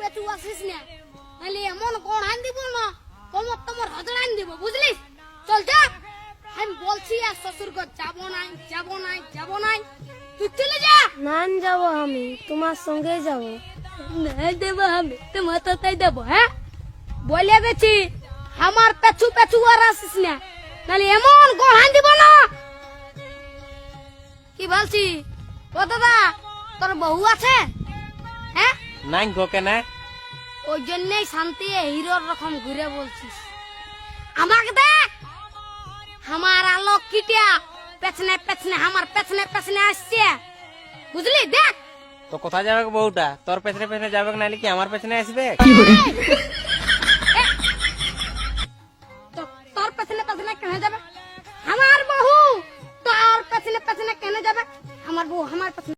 পেছু আসিস না। নাহলে এমন কোন আইন দিব না কমর তোমার হজর আইন দিব বুঝলি চল যা। আমি বলছি আর শ্বশুর ঘর যাব নাই যাব নাই যাব নাই। তুই চলে যা। নান যাব আমি তোমার সঙ্গে যাব। নাই দেব আমি তোমার তো তাই দেবো হ্যাঁ? বলে গেছি আমার পেছু পেছু আর আসিস না। নাহলে এমন গোহান দিব না। কি বলছি? ও দাদা তোর বউ আছে? নাই গোকে না ওই জন্যই শান্তি হিরোর রকম ঘুরে বলছিস। আমাকে দেখ আমার আলো কিটিয়া পেছনে পেছনে আমার পেছনে পেছনে আসছে। বুঝলি? দেখ! তো কোথায় যাবে বউটা? তোর পেছনে পেছনে যাবে না কি আমার পেছনে আসবে? তোর পেছনে পেছনে কেন যাবে? আমার বউ! তোর পেছনে পেছনে কেন যাবে? আমার বউ আমার পেছনে